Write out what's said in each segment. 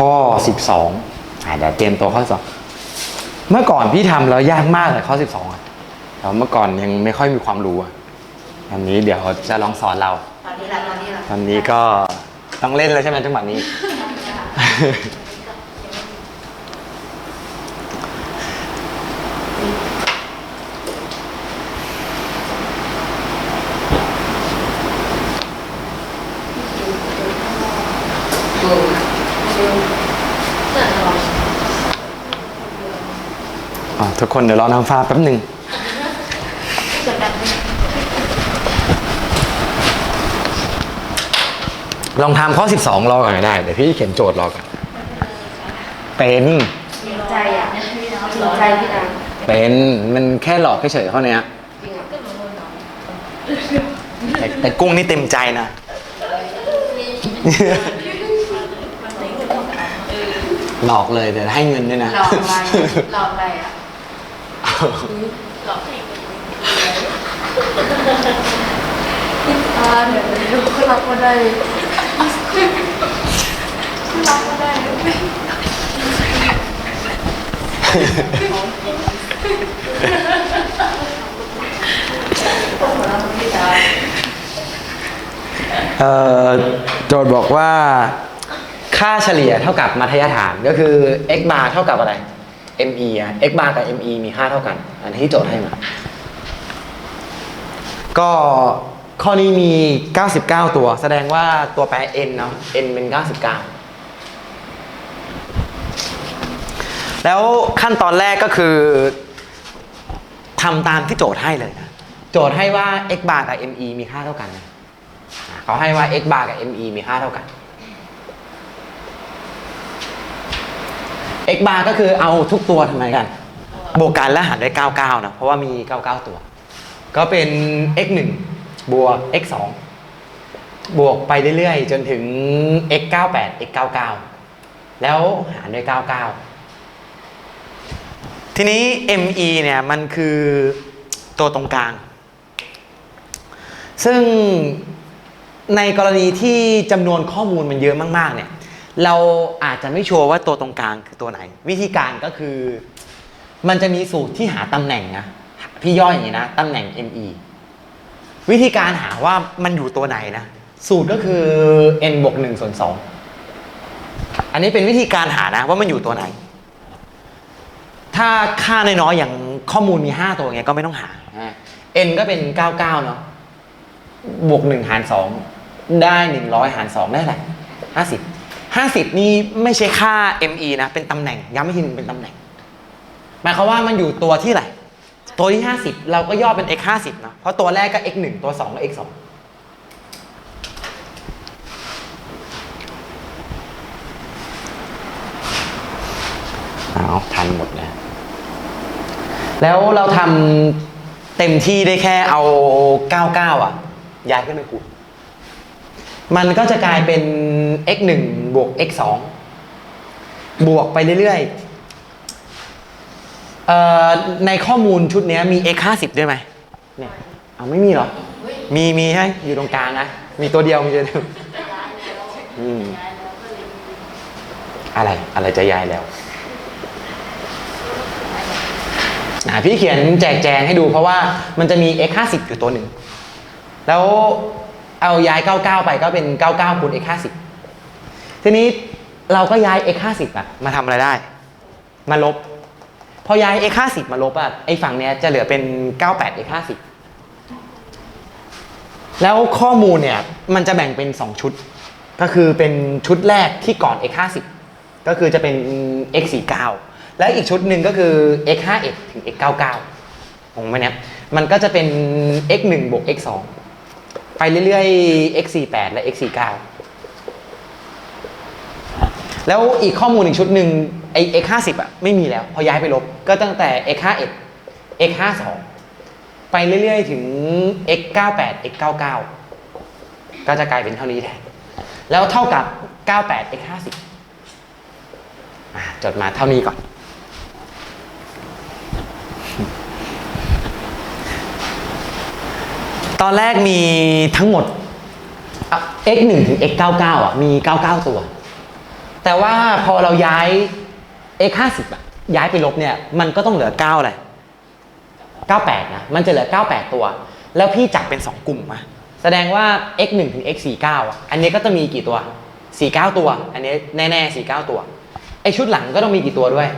ข้อ 12อ่าเดี๋ยวเตรียมตัวข้อสองเมื่อก่อนพี่ทำแล้วยากมากเลยข้อ 12อะแต่เมื่อก่อนยังไม่ค่อยมีความรู้อะอันนี้เดี๋ยวจะลองสอนเรา ตอนนี้ละตอนนี้ละตอนนี้ก็ต้องเล่นแล้วใช่ไหมจังหวะนี้ อะทุกคนเดี๋ยวรอน้ำฟ้าแป๊บหนึ่งลองทำข้อ 12 รอก่อนก็ได้ เดี๋ยวพี่เขียนโจทย์รอก่อนเป็นใจอะจริงใจพี่นางเป็นมันแค่หลอกเฉยๆข้อเนี้ยแต่แต่กุ้งนี่เต็มใจนะ หลอกเลยเดี๋ยวให้เงินด้วยนะ หลอกอะไรหลอกอะไรอะ อกให้อ่าเดี๋ยวเดี๋ยวเขารับก็ได้รับก็ได้เอ่อโจทย์บอกว่า ค่าเฉลี่ยเท่ากับมัธยฐานก็คือ x bar เท่ากับอะไร me อะ x bar กับ me มีค่าเท่ากัน อันที่โจทย์ให้มา ก็ข้อนี้มี 99 ตัว แสดงว่าตัวแปร n เนาะ n เป็น 99 แล้วขั้นตอนแรกก็คือทำตามที่โจทย์ให้เลยนะ โจทย์ให้ว่า x bar กับ me มีค่าเท่ากันนะเขาให้ว่า x bar กับ me มีค่าเท่ากัน x bar ก็คือเอาทุกตัวทำไมกัน บวกกันแล้วหารด้วย 99 นะ เพราะว่ามี 99 ตัว ก็เป็น x 1บวก x 2บวกไปเรื่อยๆ จนถึง x 98 x 99 แล้วหารด้วย 99 ทีนี้ me เนี่ยมันคือตัวตรงกลาง ซึ่งในกรณีที่จำนวนข้อมูลมันเยอะมากๆเนี่ย เราอาจจะไม่ชัวร์ว่าตัวตรงกลางคือตัวไหน วิธีการก็คือ มันจะมีสูตรที่หาตำแหน่งนะพี่ย่อยอย่างนี้นะตำแหน่ง me วิธีการหาว่ามันอยู่ตัวไหนนะ สูตรก็คือ n บวก1ส่วน2อันนี้เป็นวิธีการหานะว่ามันอยู่ตัวไหน ถ้าค่าน้อยๆอย่างข้อมูลมี 5 ตัวเงี้ยก็ไม่ต้องหา n ก็เป็น 99 เนาะบวกหนึ่งหารสองได้หนึ่งร้อยหารสองได้เท่าไหร่ห้า สิบห้าสิบนี่ไม่ใช่ค่า ME นะ เป็นตำแหน่ง ย้ำอีกทีหนึงเป็นตำแหน่ง หมายความว่ามันอยู่ตัวที่ไหนตัวที่ห้าสิบเราก็ย่อเป็น x ห้าสิบนะเพราะตัวแรกก็ x หนึ่งตัวสองก็ x สองเอาทันหมดนะแล้วเราทำเต็มที่ได้แค่เอา 99 อะ ย้ายขึ้นไปคูณ มันก็จะกลายเป็น x 1บวก x 2บวกไปเรื่อยๆเอ่อในข้อมูลชุดนี้มี x 50ด้วยไหมเนี่ยเอาไม่มีหรอ มีมีใช่อยู่ตรงกลางนะ มีตัวเดียวมีตัวเดียวอืมอะไรอะไรจะย้ายแล้วอะพี่เขียนแจกแจงให้ดูเพราะว่ามันจะมี x 5 0อยู่ตัวหนึ่ง แล้ว เอาย้าย 99 ไปก็เป็น 99คูณ x 5 0ทีนี้เราก็ย้าย x 5 0อะมาทำอะไรได้ มาลบ พอย้าย x 5 0มาลบอะไอ้ฝั่งเนี้ยจะเหลือเป็น 98 x 5 0แล้วข้อมูลเนี่ยมันจะแบ่งเป็น 2 ชุด ก็คือเป็นชุดแรกที่ก่อน x 5 0ก็คือจะเป็น x 4 9และอีกชุดหนึ่งก็คือ x 5 1ถึง x 9 9งงไหมเนี่ยมันก็จะเป็น x 1บวก x 2 ไปเรื่อยๆ x 4 8 และ x 4 9 แล้วอีกข้อมูลอีกชุดหนึ่งไอ้ x 5 0 อะไม่มีแล้ว พอย้ายไปลบ ก็ตั้งแต่ x 5 1 x 5 2 ไปเรื่อยๆ ถึง x 9 8 x 9 9 ก็จะกลายเป็นเท่านี้แทนแล้วเท่ากับ 98 x 5 0 จดมาเท่านี้ก่อน ตอนแรกมีทั้งหมด x 1 ถึง x 9 9 อะมี 99 ตัว แต่ว่าพอเราย้าย x 50อะย้ายไปลบเนี่ย มันก็ต้องเหลือ 9 อะไร 98 นะ มันจะเหลือ 98 ตัว แล้วพี่จับเป็น 2 กลุ่มมา แสดงว่า x 1 ถึง x 49 อะอันนี้ก็จะมีกี่ตัว 49 ตัว อันนี้แน่ๆ 49 ตัว ไอชุดหลังก็ต้องมีกี่ตัวด้วย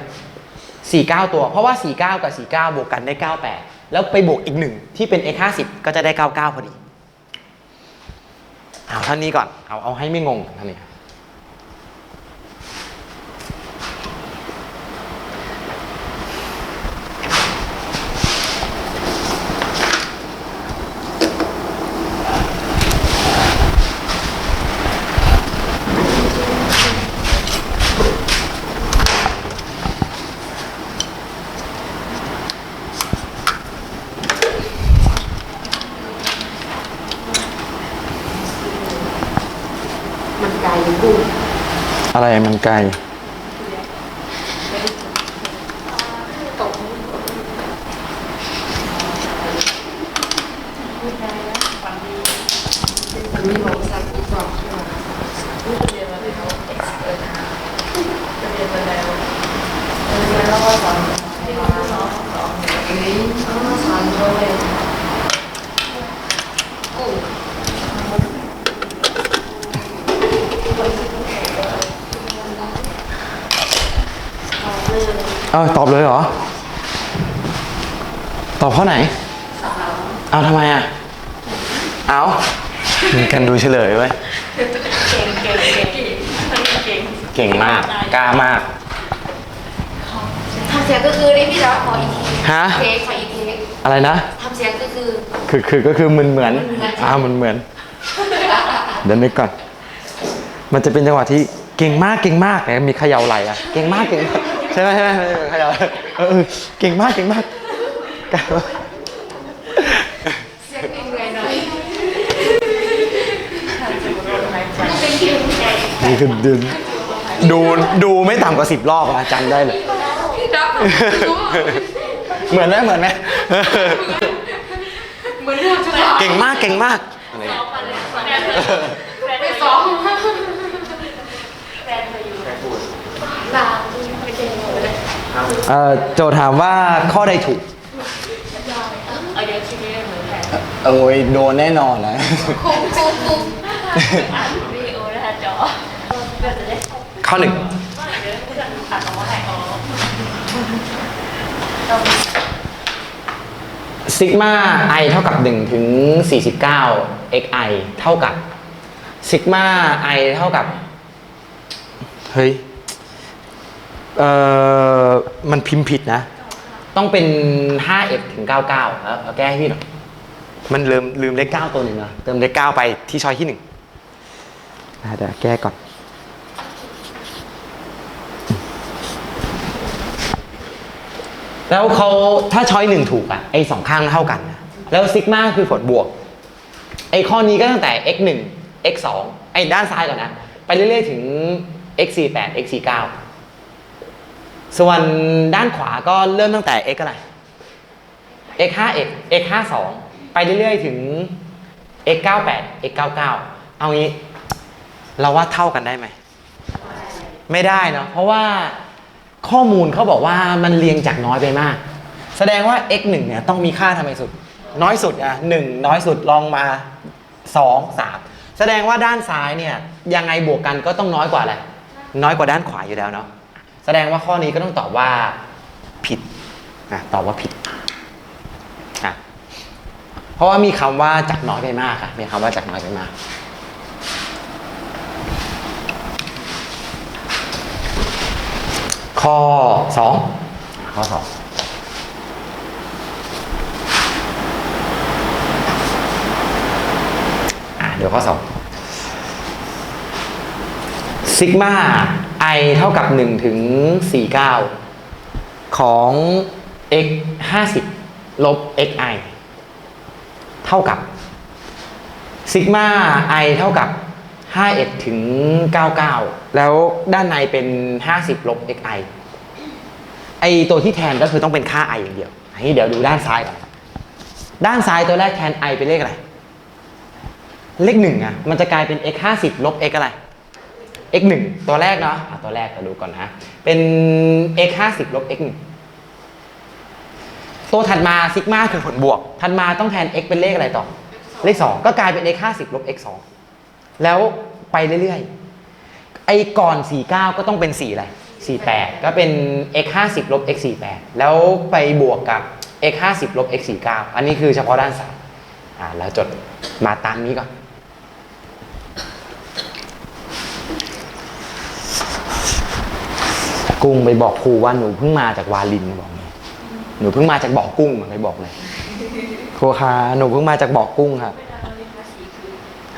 49 ตัว เพราะว่า 49 กับ 49 บวกกันได้ 98 แล้วไปบวกอีกหนึ่งที่เป็น x 50ก็จะได้ 99 พอดี เอาเท่านี้ก่อน เอาเอาให้ไม่งงเท่านี้ อะไรมันไกล ตกมันมีบอกสักอีกบอกใช่ไหมเรียนมาที่เขาเอ็กซ์เอร์นะเรียนมาแล้วเรียนแล้วก็สอนที่เขาสอนสอนนี้ต้องสอนด้วยกุ้ง เออตอบเลยเหรอ ตอบข้อไหน เอาทำไมอะ เอามีกันดูเฉลยไว้ยเก่งเก่งเก่งเก่งเก่งมาก กล้ามาก ทำเสียงก็คือนี่พี่แล้วขออีกทีฮะ เทคขออีกทีอะไรนะ ทำเสียงก็คือคือคือก็คือมันเหมือนมันเหมือนอ้าวมันเหมือนเดี๋ยวนึกก่อน มันจะเป็นจังหวะที่เก่งมากเก่งมากเนี่ยมีเขย่าไหลอะ เก่งมากเก่งมาก ใช่ไหมใช่ไหมเขย่าเออเก่งมากเก่งมากเสียงเองเลยหน่อยนี่คือดูดูดูไม่ต่ำกว่าสิบรอบอะจำได้เลย พี่ดับเหมือนไหมเหมือนไหมเหมือนเรื่องจะเก่งมากเก่งมาก ไปซ้อมแฟนเคยอยู่ลาไม่เจอเลย เอ่อโจทย์ถามว่าข้อใดถูกเอาเดี๋ยวคิดไม่ได้เหมือนกันโอ้ยโดนแน่นอนนะคุ้มคุ้มคุ้มอ่านวิดีโอนะคะจอก็จะได้ข้อหนึ่งเดี๋ยวจะอ่านออกมาให้อ๋อซิกมา i เท่ากับ 1 ถึง 49 xi เท่ากับซิกมา i เท่ากับ เฮ้ย เอ่อมันพิมพ์ผิดนะ ต้องเป็น 5f ถึง 99แล้วเอาแก้ให้พี่หน่อยมันลืมลืมเลข9ตัวหนึ่งนะเติมเลข9ไปที่ช้อยที่1นะเดี๋ยวแก้ก่อน แล้วเขาถ้าช้อยหนึ่งถูกอะไอสองข้างเท่ากันนะแล้วซิกมาคือผลบวก ไอข้อนี้ก็ตั้งแต่ x 1 x 2ไอด้านซ้ายก่อนนะ ไปเรื่อยๆถึง x 4 8 x 4 9 ส่วนด้านขวาก็เริ่มตั้งแต่ x อะไร x 5 x x 5 2ไปเรื่อยๆ ถึง x 9 8 x 9 9เอางี้ เราว่าเท่ากันได้ไหม ไม่ได้เนาะเพราะว่าข้อมูลเขาบอกว่ามันเรียงจากน้อยไปมาก แสดงว่า x 1เนี่ยต้องมีค่าทำไมสุด น้อยสุดอะหนึ่งน้อยสุดลองมาสองสามแสดงว่าด้านซ้ายเนี่ยยังไงบวกกันก็ต้องน้อยกว่าแหละไรน้อยกว่าด้านขวาอยู่แล้วเนาะ แสดงว่าข้อนี้ก็ต้องตอบว่าผิดนะตอบว่าผิดอะเพราะว่ามีคำว่าจากน้อยไปมากอะมีคำว่าจากน้อยไปมาก ข้อสองข้อสองอะเดี๋ยวข้อสองซิกมา i เท่ากับ 1 ถึง 49 ของ x 50 ลบ xi เท่ากับซิกมา i เท่ากับ 51 ถึง 99 แล้วด้านในเป็น 50 ลบ xi ไอตัวที่แทนก็คือต้องเป็นค่า i อย่างเดียวอันนี้เดี๋ยวดูด้านซ้ายก่อนด้านซ้ายตัวแรกแทน i เป็นเลขอะไร เลขหนึ่งอะมันจะกลายเป็น x 50 ลบ x อะไร x 1ตัวแรกเนาะอะตัวแรกเราดูก่อนนะ เป็น x 5 0ลบ x 1ตัวถัดมาซิกมาคือผลบวก ถัดมาต้องแทน x เป็นเลขอะไรต่อ เลข 2 ก็กลายเป็น x 5 0ลบ x 2แล้วไปเรื่อยๆ ไอ้ก่อน 49 ก็ต้องเป็น 4 อะไร 48 ก็เป็น x 5 0ลบ x 48 แล้วไปบวกกับ x 5 0ลบ x 49 อันนี้คือเฉพาะด้านซ้ายอ่าแล้วจดมาตามนี้ก่อน กุ้งไปบอกครูว่าหนูเพิ่งมาจากวาลินบอกเลยหนูเพิ่งมาจากบ่อกุ้งไปบอกเลยครูคะหนูเพิ่งมาจากบ่อกุ้งครับ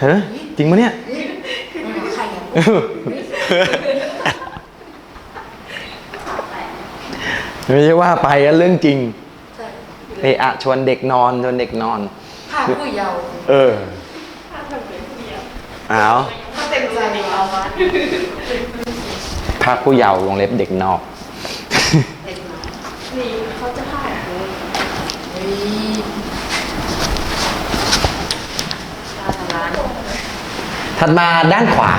เฮ้ยจริงปะเนี่ยใครอย่างไม่ใช่ว่าไปอะเรื่องจริงใช่เอะอะชวนเด็กนอนชวนเด็กนอนภาพผู้เยาว์เอออ้าวถ้าเต็มใจเอามา ภาคผู้เยาว์วงเล็บเด็กนอกเด็กน้อยนี่เขาจะถ่ายโพสต์เฮ้ยตาล้านถัดมาด้านขวา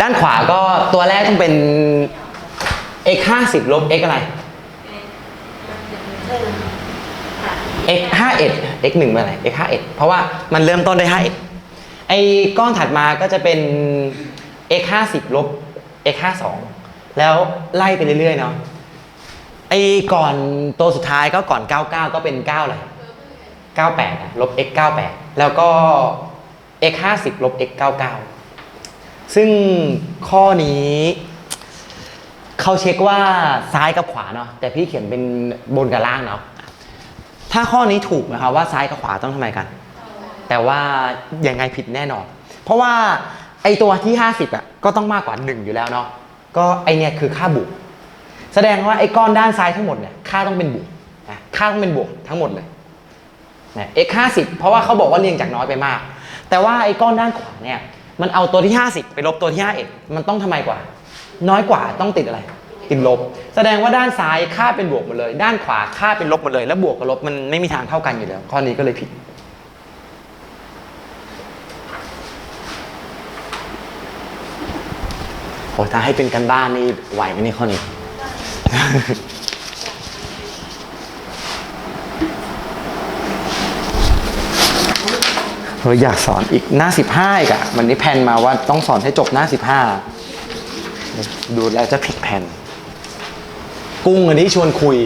ด้านขวาก็ตัวแรกต้องเป็น x 5 0ลบ x อะไร x 5 1 x 1เป็นอะไร x 5 1เพราะว่ามันเริ่มต้นด้วย5 1ไอ้ก้อนถัดมาก็จะเป็น x 5 0ลบ x 5 2 แล้วไล่ไปเรื่อยๆเนาะไอ้ก่อนตัวสุดท้ายก็ก่อน 99 ก็เป็น9อะไร98อะลบ x 98 แล้วก็ x 5 0ลบ x 99 ซึ่งข้อนี้เขาเช็คว่าซ้ายกับขวาเนาะแต่พี่เขียนเป็นบนกับล่างเนาะถ้าข้อนี้ถูกนะครับว่าซ้ายกับขวาต้องทำไมกัน แต่ว่ายังไงผิดแน่นอน เพราะว่าไอตัวที่ 50อะก็ต้องมากกว่า 1 อยู่แล้วเนาะ ก็ไอเนี่ยคือค่าบวกแสดงว่าไอก้อนด้านซ้ายทั้งหมดเนี่ยค่าต้องเป็นบวกนะค่าต้องเป็นบวกทั้งหมดเลยนะ x 50เพราะว่าเขาบอกว่าเรียงจากน้อยไปมาก แต่ว่าไอก้อนด้านขวาเนี่ยมันเอาตัวที่ 50 ไปลบตัวที่51มันต้องทำไมกว่า น้อยกว่าต้องติดอะไร ติดลบ แสดงว่าด้านซ้ายค่าเป็นบวกหมดเลย ด้านขวาค่าเป็นลบหมดเลย แล้วบวกกับลบมันไม่มีทางเท่ากันอยู่แล้วข้อนี้ก็เลยผิด โอ้ถ้าให้เป็นกันบ้านนี่ไหวไหมนี่ข้อนี้เฮ้ยอยากสอนอีกหน้าสิบห้าอีกอะวันนี้แพนมาว่าต้องสอนให้จบหน้าสิบห้าดูแล้วจะผิดแผนกุ้งอันนี้ชวนคุย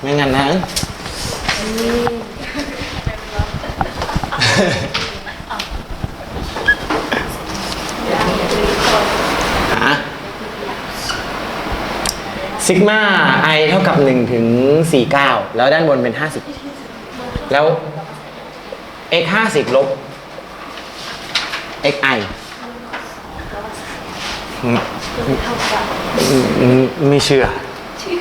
ไม่งั้นนะ หา ซิกมา i เท่ากับ1ถึง49 แล้วด้านบนเป็น 50 แล้ว x 50ลบ xi มอืมอืมไม่เชื่อชื่อ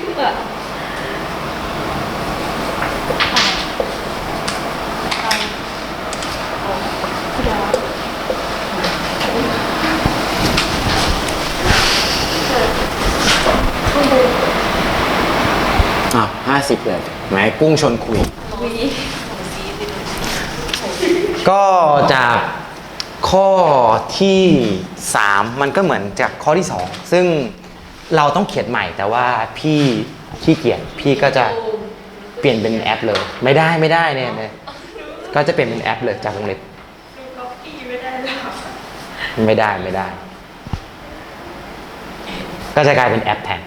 อ้าว ห้าสิบเลยแหมกุ้งชนคุย ก็จากข้อที่ 3 มันก็เหมือนจากข้อที่ 2 ซึ่งเราต้องเขียนใหม่แต่ว่าพี่ขี้เกียจพี่ก็จะเปลี่ยนเป็นแอปเลย ไม่ได้ไม่ได้เนี่ยเนี่ยก็จะเปลี่ยนเป็นแอปเลยจากวงเล็บดูก๊อปปี้ไม่ได้หรอกไม่ได้ไม่ได้ ก็จะกลายเป็นแอปแทน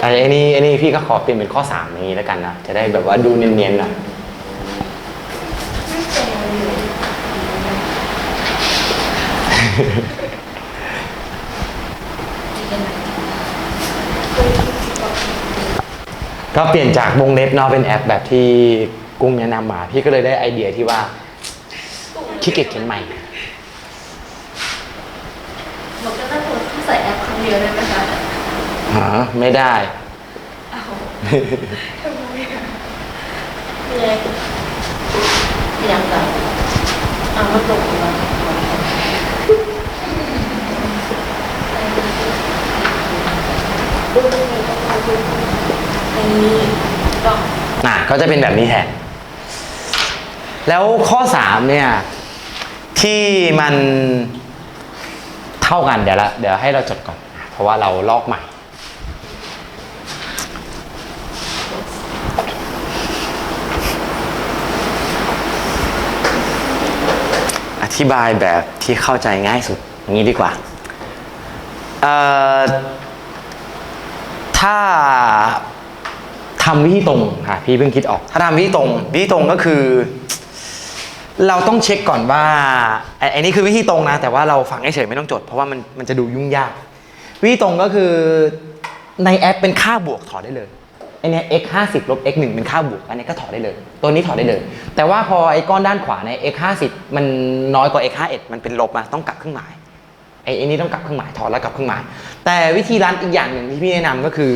ไม่แฟร์ไอ้นี่ไอ้นี่พี่ก็ขอเปลี่ยนเป็นข้อ3นี้แล้วกันนะจะได้แบบว่าดูเนียนๆหน่อยก็เปลี่ยนจากวงเล็บเนาะเป็นแอปแบบที่กุ้งแนะนำมา พี่ก็เลยได้ไอเดียที่ว่าขี้เกียจเขียนใหม่เราก็ต้องใส่แอปครั้งเดียวได้ไหม หาไม่ได้ เอ้าทำไมอะมีอะไรมีอย่างไรเอามาตกมาอันนี้ก็น่ะก็จะเป็นแบบนี้แทนแล้วข้อ 3 เนี่ย ที่มันเท่ากันเดี๋ยวละเดี๋ยวให้เราจดก่อน เพราะว่าเราลอกใหม่ อธิบายแบบที่เข้าใจง่ายสุดอย่างนี้ดีกว่าเอ่อถ้าทำวิธีตรงค่ะพี่เพิ่งคิดออก ถ้าทำวิธีตรงวิธีตรงก็คือ เราต้องเช็คก่อนว่าไอ้ไอนี่คือวิธีตรงนะ แต่ว่าเราฟังเฉยไม่ต้องจด เพราะว่ามันมันจะดูยุ่งยาก วิธีตรงก็คือในแอปเป็นค่าบวกถอดได้เลย ไอเนี้ย x 5 0ลบ x 1เป็นค่าบวกอันนี้ก็ถอดได้เลย ตัวนี้ถอดได้เลย แต่ว่าพอไอ้ก้อนด้านขวาใน x 5 0มันน้อยกว่า x 5 1มันเป็นลบมาต้องกลับเครื่องหมายไอ้ไอ้นี่ต้องกลับเครื่องหมายถอดแล้วกลับเครื่องหมาย แต่วิธีรันอีกอย่างหนึ่งที่พี่แนะนำก็คือ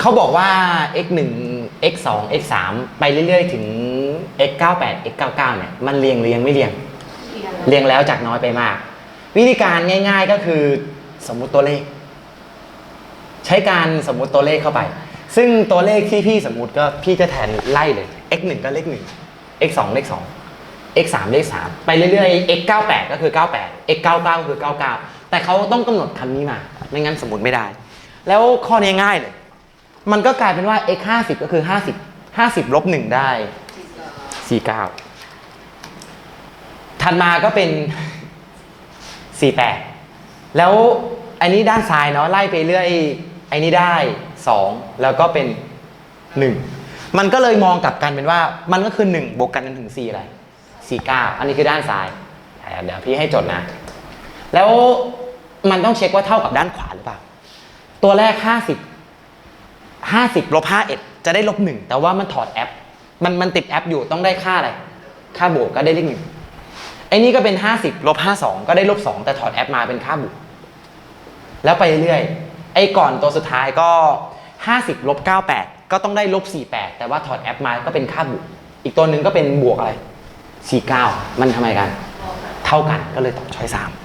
เขาบอกว่า x 1 x 2 x 3ไปเรื่อยๆ ถึง x 9 8 x 9 9เนี่ยมันเรียงเรียงไม่เรียง เรียงแล้วจากน้อยไปมาก วิธีการง่าย ๆก็คือสมมุติตัวเลข ใช้การสมมุติตัวเลขเข้าไป ซึ่งตัวเลขที่พี่สมมุติก็พี่จะแทนไล่เลย x 1ก็เลข1 x 2เลข2 x 3เลข3ไปเรื่อยๆ x 9 8ก็คือ 98 x 9 9ก็คือ 99 แต่เขาต้องกำหนดคำนี้มา ไม่งั้นสมมติไม่ได้ แล้วข้อนี้ง่ายเลย มันก็กลายเป็นว่า x 50ก็คือ 50 50ลบ1ได้ 49 ถัดมาก็เป็น 48 แล้วอันนี้ด้านซ้ายเนาะไล่ไปเรื่อยไอ้นี้ได้ 2 แล้วก็เป็น 1 มันก็เลยมองกลับกันเป็นว่ามันก็คือ 1 บวกกันจนถึง 4 อะไร49 อันนี้คือด้านซ้ายเดี๋ยวพี่ให้จดนะ แล้วมันต้องเช็คว่าเท่ากับด้านขวาหรือเปล่า ตัวแรก 50 50ลบ51 จะได้ลบ 1 แต่ว่ามันถอดแอป มันมันติดแอปอยู่ต้องได้ค่าอะไร ค่าบวกก็ได้เลขหนึ่งไอ้นี่ก็เป็น 50ลบ52 ก็ได้ลบ2แต่ถอดแอปมาเป็นค่าบวกแล้วไปเรื่อยๆ ไอ้ก่อนตัวสุดท้ายก็ 50ลบ98 ก็ต้องได้ลบ48 แต่ว่าถอดแอปมาก็เป็นค่าบวก อีกตัวหนึ่งก็เป็นบวกอะไร 49 มันทำไมกัน เท่ากันก็เลยตอบช้อย3